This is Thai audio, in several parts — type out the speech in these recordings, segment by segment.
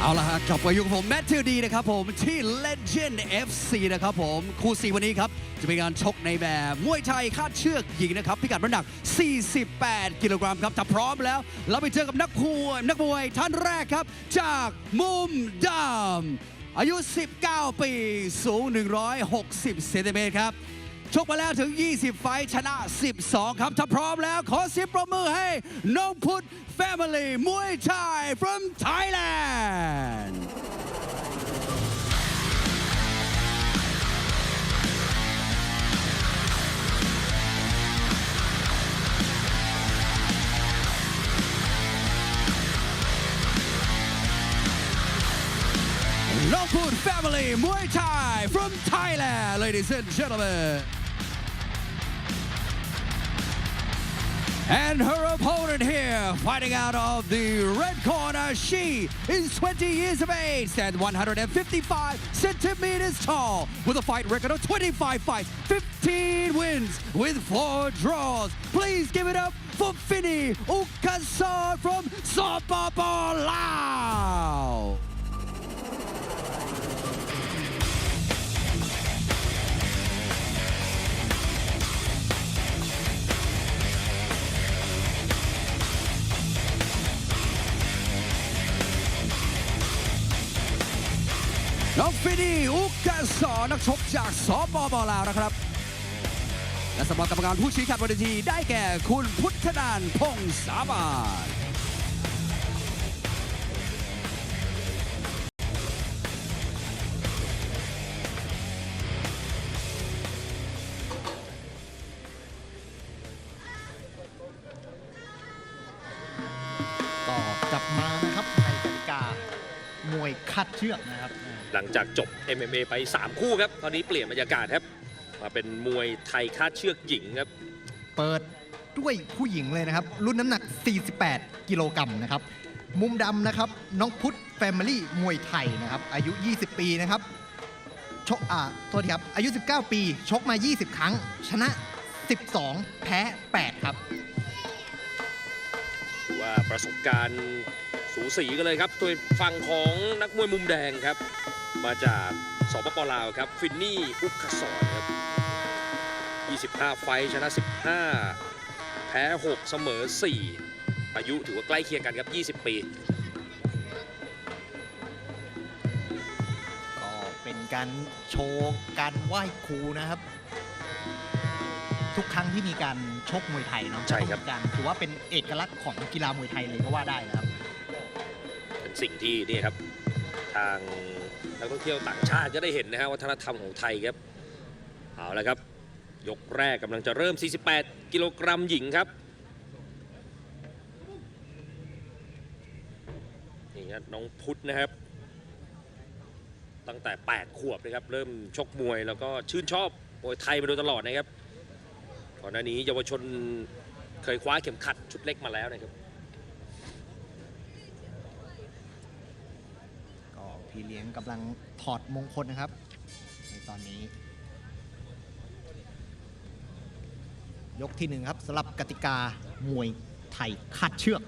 เอาละฮะกลับมาอยู่กับผมแมทธิวดีนะครับผมที่ Legend FC นะครับผมคู่ซีวันนี้ครับ จะเป็นการชกในแบบมวยไทยคาดเชือกหญิงนะครับ พิกัดน้ำหนัก 48 กิโลกรัมครับถ้าพร้อมแล้ว เราไปเจอกับนักมวยนักมวยท่านแรกครับ จากมุมดำอายุ 19 ปี สูง 160 เซนติเมตรครับ ชกมาแล้วถึง 20 ไฟชนะ 12 ครับ ถ้าพร้อมแล้วขอเสียงปรบมือให้น้องพุทธ Family มวยไทย from Thailand น้องพุทธ Family มวยไทย from Thailand ladies and gentlemen And her opponent here, fighting out of the red corner, she is 20 years of age, stands 155 centimeters tall, with a fight record of 25 fights, 15 wins, with four draws. Please give it up for Finny Ukasar from Sopapor, Lao. น้องฟินีอุกกสอนักชกจากสปปลาวนะครับ และสำหรับกรรมการผู้ชี้ขาดบนเวทีได้แก่คุณพุทธนานพงสาบานก็กลับมานะครับในกติกามวยคัดเชือกนะครับ หลังจากจบ MMA ไป 3 คู่ครับ ตอนนี้เปลี่ยนบรรยากาศครับ มาเป็นมวยไทยคาดเชือกหญิงครับ เปิดด้วยผู้หญิงเลยนะครับ รุ่นน้ำหนัก 48 กิโลกรัมนะครับ มุมดำนะครับ น้องพุทธแฟมิลี่มวยไทยนะครับ อายุ 20 ปีนะครับ ชกอ่าโทษทีครับ อายุ 19 ปี ชกมา 20 ครั้ง ชนะ 12 แพ้ 8 ครับ ว่าประสบการณ์สูสีกันเลยครับโดยฝั่งของนักมวยมุมแดงครับ มาจากสปปลาวครับ ฟินนี่อุกขสอนครับ 25 ไฟท์ชนะ 15 แพ้ 6 เสมอ 4 อายุถือว่าใกล้เคียงกันครับ 20 ปี ก็เป็นการโชว์การไหว้ครูนะครับ ทุกครั้งที่มีการชกมวยไทยเนาะใช่ครับ ต้องมีการถือว่าเป็นเอกลักษณ์ของกีฬามวยไทยเลยก็ว่าได้นะครับ เป็นสิ่งที่นี่ครับ ทางนักท่องเที่ยวต่างชาติจะได้เห็นนะฮะวัฒนธรรมของไทยครับเอาละครับ ยกแรกกำลังจะเริ่ม 48 กิโลกรัมหญิงครับนี่ครับน้องพุทธนะครับ ตั้งแต่ 8 ขวบนะครับ เริ่มชกมวยแล้วก็ชื่นชอบมวยไทยมาโดยตลอดนะครับก่อนหน้านี้เยาวชนเคยคว้าเข็มขัดชุดเล็กมาแล้วนะครับ ก็ พี่เลี้ยงกำลังถอดมงคลนะครับ ในตอนนี้ ยกที่หนึ่งครับสำหรับกติกามวยไทยคัดเชือก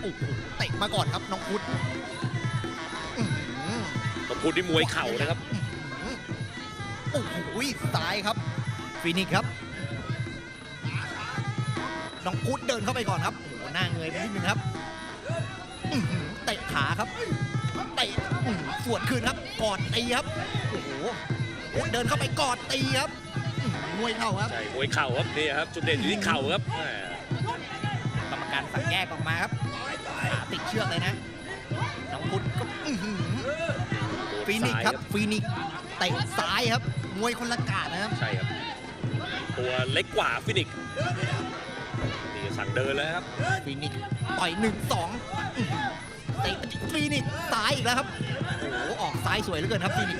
โอ้โหเตะมาก่อนครับน้องพุทธอื้องพูดที่มวยเข่านะครับ โอ้โหซ้ายครับ ฟินิกครับ น้องพุทธเดินเข้าไปก่อนครับโอ้โหหน้าเงยไปนิดนึงครับ เตะขาครับเตะอื้อหือสวนคืนครับกอดตีครับโอ้โหโอ้โหเดินเข้าไปกอดตีครับอื้อหือมวยเข่าครับใช่มวยเข่าครับนี่ครับจุดเด่นอยู่ที่เข่าครับแหมกรรมการสั่งแยกออกมาครับขาติดเชือกเลยนะน้องพุทธก็อื้อหือฟีนิกส์ครับฟีนิกส์เตะซ้ายครับมวยคนละกาดนะครับใช่ครับตัวเล็กกว่าฟินิกซ์นี่ สั่งเดินแล้วครับฟีนิกต่อยหนึ่งสองเตะฟีนิกซ้ายอีกแล้วครับ โอ้โหออกซ้ายสวยเหลือเกินครับฟีนิก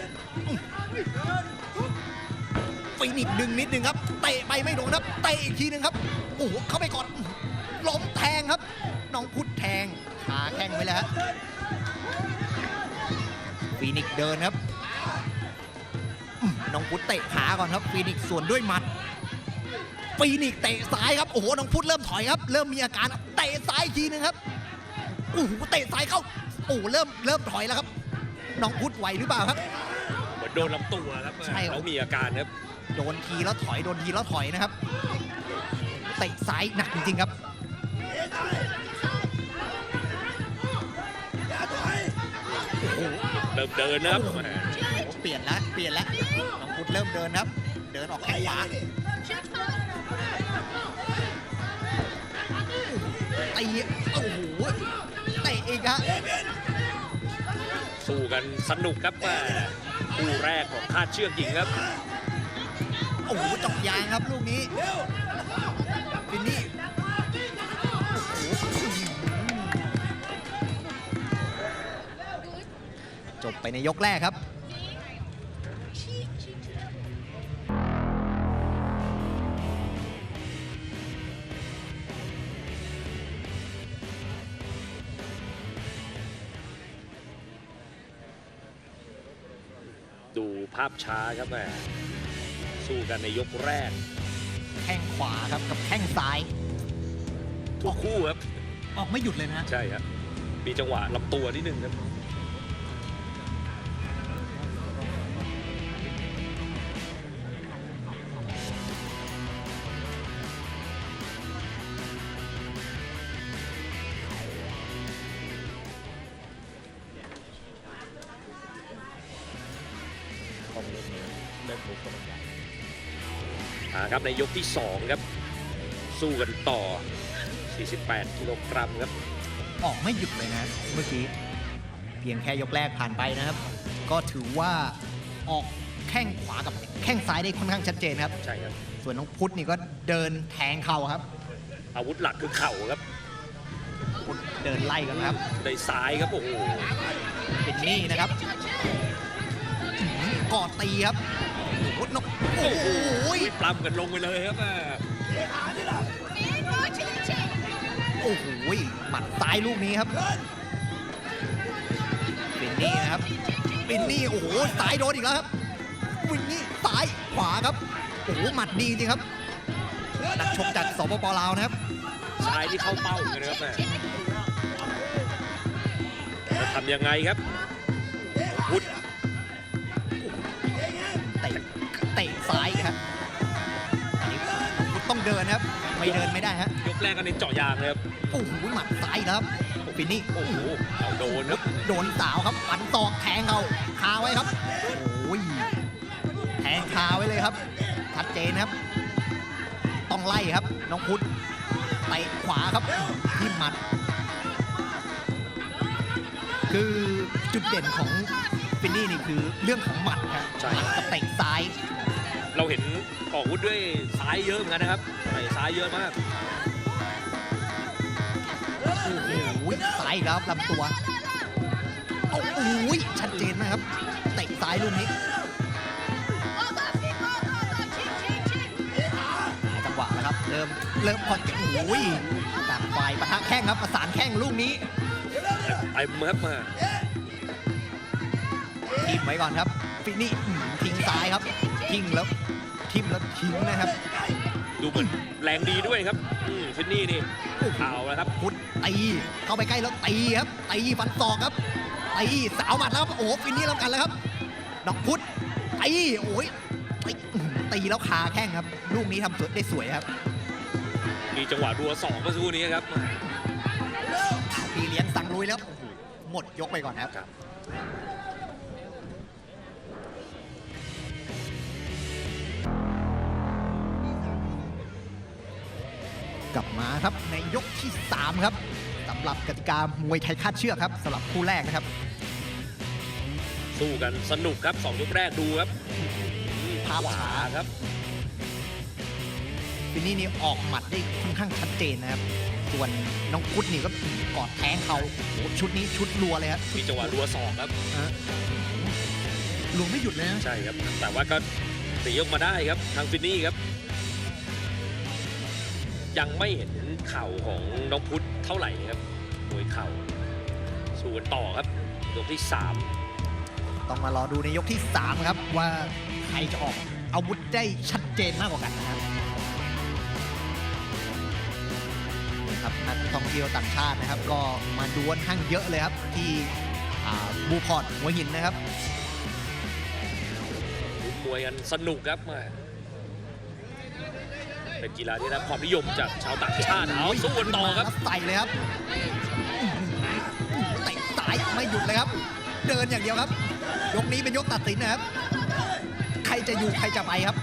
ฟีนิกดึงนิดนึงครับเตะไปไม่โดนครับเตะอีกทีนึงครับโอ้โหเข้าไปก่อนล้มแทงครับ น้องพุทธแทงขาแข้งไว้แล้วฟีนิกเดินครับน้องพุทธเตะขาก่อนครับฟีนิกซ์สวนด้วยหมัด ปีนิกเตะซ้ายครับโอ้โหน้องพุทธเริ่มถอยครับ เริ่มมีอาการเตะซ้ายอีกทีนึงครับโอ้โหเตะซ้ายเข้าโอ้โหเริ่มเริ่มถอยแล้วครับ น้องพุทธไหวหรือเปล่าครับเหมือนโดนลำตัวครับใช่ครับแล้วมีอาการครับโดนทีแล้วถอยโดนทีแล้วถอยนะครับเตะซ้ายหนักจริงๆครับเริ่มเดินนะครับโอ้โหแหมเปลี่ยนแล้วเปลี่ยนแล้วน้องพุทธเริ่มเดินครับ เดินออกแข้งขวา ตีโอ้โหเตะอีกฮะสู้กันสนุกครับคู่แรกของคาดเชือกหญิงครับ โอ้โหจอกยางครับลูกนี้ฟินนี่โอ้โหจบไปในยกแรกครับ ดูภาพช้าครับแหมสู้กันในยกแรก แข้งขวาครับกับแข้งซ้ายทุกคู่ครับ ออกไม่หยุดเลยนะ ใช่ครับ มีจังหวะลำตัวนิดนึงครับ อ่าครับในยกที่ 2 ครับ สู้กันต่อ 48 กิโลกรัมครับ ออกไม่หยุดเลยนะ เมื่อกี้เพียงแค่ยกแรกผ่านไปนะครับ ก็ถือว่าออกแข้งขวากับแข้งซ้ายได้ค่อนข้างชัดเจนครับ ใช่ครับ ส่วนน้องพุทธนี่ก็เดินแทงเข่าครับ อาวุธหลักคือเข่าครับ พุทธเดินไล่กันครับในซ้ายครับโอ้โหเป็นนี่นะครับอื้อหือกอดตีครับ พุทธนกโอ้โหปล้ำกันลงไปเลยครับแม่โอ้โหหมัดซ้ายลูกนี้ครับเป็นนี่นะครับเป็นนี่โอ้โหซ้ายโดนอีกแล้วครับวินนี่ซ้ายขวาครับโอ้โหหมัดดีจริงครับนักชกจากสปปลาวนะครับซ้ายที่เข้าเป้าเหมือนกันนะครับแม่จะทำยังไงครับพุทธ ซ้ายครับอันนี้ต้องเดินนะครับ ไม่เดินไม่ได้ฮะยกแรกก็เน้นเจาะยางเลยครับโอ้โหหมัดซ้ายอีกแล้วครับฟินนี่โอ้โหเอาโดนครับโดนสาวครับปันตอกแทงเขาคาไว้ครับโอ้ยแทงคาไว้เลยครับชัดเจนครับ ต้องไล่ครับน้องพุทธเตะขวาครับที่หมัด คือจุดเด่นของฟินนี่นี่คือเรื่องของหมัดครับใช่หมัดกับเตะซ้าย เราเห็นออกอาวุธด้วยซ้ายเยอะเหมือนกันนะครับใส่ซ้ายเยอะมากโอ้โหซ้ายอีกแล้วครับลำตัวโอ้โหชัดเจนมากครับเตะซ้ายลูกนี้หาจังหวะแล้วครับเริ่มเริ่มพอเก็บโอ้ยต่างฝ่ายปะทะแข้งครับประสานแข้งลูกนี้ไอ้ครับมาทิมไว้ก่อนครับฟินี่อื้อหือทิ้งซ้ายครับ ทิ้งแล้วทิมแล้วทิ้งนะครับ ดูเหมือนแรงดีด้วยครับอืมฟินนี่นี่เอาแล้วครับ พุทธตีเข้าไปใกล้แล้วตีครับตีฟันศอกครับตีสาวหมัดแล้วครับโอ้โหฟินนี่แล้วกันแล้วครับดอกพุทธตีโอ้ยตีอื้อหือตีแล้วคาแข้งครับ ลูกนี้ทำสวยได้สวยครับ มีจังหวะรัวสองเมื่อสักครู่นี้ครับปีเลี้ยงสั่งลุยแล้วโอ้โหหมดยกไปก่อนครับ กลับมาครับในยกที่ 3 ครับสำหรับกติกามวยไทยคาดเชือกครับสำหรับคู่แรกนะครับ สู้กันสนุกครับสองยกแรกดูครับภาพขวาช้าครับฟินนี่นี่ออกหมัดได้ค่อนข้างชัดเจนนะครับ ส่วนน้องพุทธนี่ก็กอดแทงเขาโอ้โหชุดนี้ชุดรัวเลยครับมีจังหวะรัวสองครับรัวไม่หยุดเลยนะใช่ครับ แต่ว่าก็ตีออกมาได้ครับทางฟินนี่ครับ ยังไม่เห็นเข่าของน้องพุทธเท่าไหร่ครับมวยเข่าสู้กันต่อครับยกที่สามต้องมารอดูในยกที่ 3 ครับว่าใครจะออกอาวุธได้ชัดเจนมากกว่ากันนะครับนักท่องเที่ยวต่างชาตินะครับ ก็มาดูค่อนข้างเยอะเลยครับ ที่อ่าบูพอร์ตหัวหินนะครับมวยกันสนุกครับแม่ เป็นกีฬาที่ได้รับความนิยมจากชาวต่างชาติเอาสู้กันต่อครับแล้วใส่เลยครับเตะสายไม่หยุดเลยครับ เดินอย่างเดียวครับ ยกนี้เป็นยกตัดสินนะครับ ใครจะอยู่ใครจะไปครับ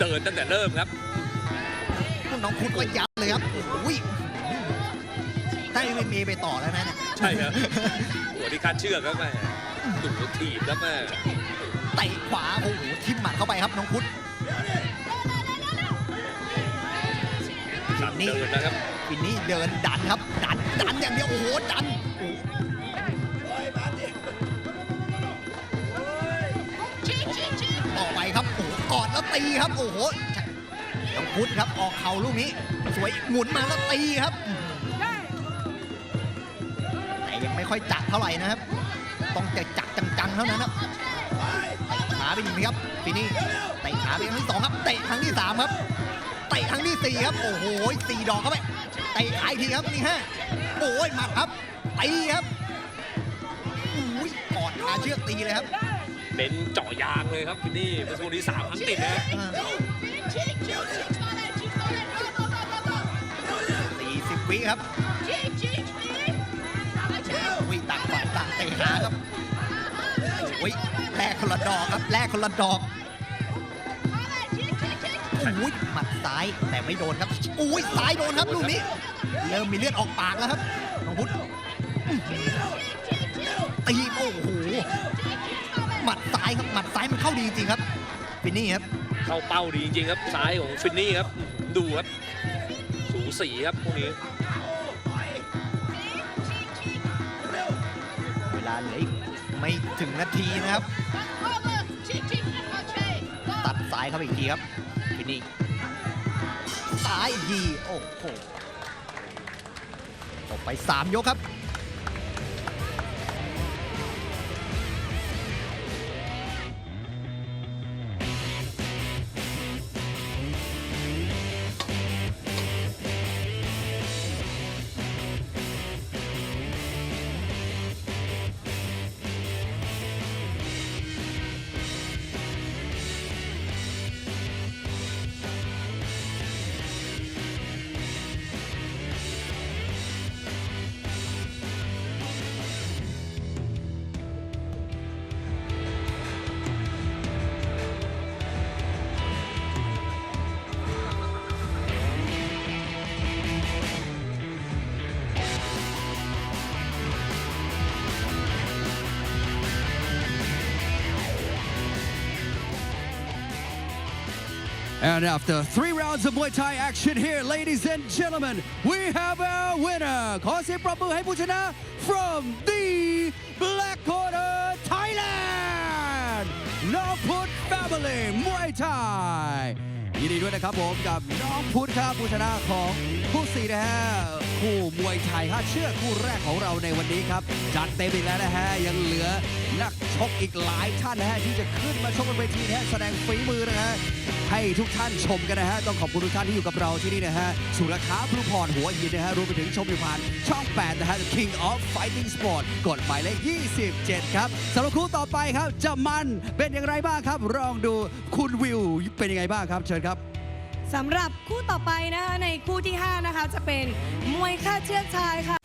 เดินตั้งแต่เริ่มครับคุณน้องพุทธก็ยัดเลยครับโอ้ยได้เอ็มเอไปต่อแล้วนะเนี่ยใช่ครับหัวที่คาดเชือกครับแม่ดุถีบครับแม่เตะขวาโอ้โหทิ่มหมัดเข้าไปครับน้องพุทธ สั่งเดินนะครับฟินนี่เดินดันครับ ดันดันอย่างเดียวโอ้โหดันโอ้โหต่อไปครับโอ้โหกอดแล้วตีครับ โอ้โหน้องพุทธครับออกเข่าลูกนี้ สวยหมุนมาแล้วตีครับแต่ยังไม่ค่อยจัดเท่าไหร่นะครับ ต้องจะจัดจังๆเท่านั้นครับเตะขาไปหนึ่งครับฟินนี่เตะขาไปครั้งที่สองครับเตะครั้งที่สามครับเตะครั้งที่สี่ครับ โอ้โหสี่ดอกเข้าไปเตะขาอีกทีครับนี่ฮะโอ้ยหมัดครับตีครับอุ้ยกอดขาเชือกตีเลยครับเน้นเจาะยางเลยครับที่นี่เมื่อสักครู่นี้สามครั้งติดนะสี่สิบวิครับวิ่งต่างฝ่ายต่างเตะขาครับโอ้ยแลกคนละดอกครับแลกคนละดอก อุ้ยหมัดซ้ายแต่ไม่โดนครับอุ้ยซ้ายโดนครับลูกนี้ เริ่มมีเลือดออกปากแล้วครับน้องพุทธตีโอ้โหหมัดซ้ายครับหมัดซ้ายมันเข้าดีจริงครับฟินนี่ครับเข้าเป้าดีจริงๆครับซ้ายของฟินนี่ครับดูครับ สูสีครับพวกนี้เวลาเหลืออีกไม่ถึงนาทีนะครับ ตัดซ้ายเข้าไปอีกทีครับ ที่นี่ซ้ายยีโอ้โหจบไป 3 ยกครับ And after three rounds of Muay Thai action here, ladies and gentlemen, we have our winner. ขอเสียงปรบมือให้ผู้ชนะ from the Black Corner Thailand น้องพุทธ Family Muay Thai ยินดีด้วยนะครับผมกับน้องพุทธครับผู้ชนะของคู่สี่นะฮะคู่มวยไทยห้าเชือกคู่แรกของเราในวันนี้ครับ จัดเต็มอีกแล้วนะฮะยังเหลือนัก ชกอีกหลายท่านนะฮะที่จะขึ้นมาชกบนเวทีนะฮะแสดงฝีมือนะฮะให้ทุกท่านชมกันนะฮะต้องขอบคุณทุกท่านที่อยู่กับเราที่นี่นะฮะสุรค้าพลูพรหัวหินนะฮะรวมไปถึงชมอยู่ผ่านช่อง 8 นะฮะ King of Fighting Sport กดหมายเลข 27 ครับสำหรับคู่ต่อไปครับจะมันเป็นอย่างไรบ้างครับลองดูคุณวิวเป็นยังไงบ้างครับ เชิญครับสำหรับคู่ต่อไปนะคะในคู่ที่ 5 นะคะ จะเป็นมวยค่าเชือกชายค่ะ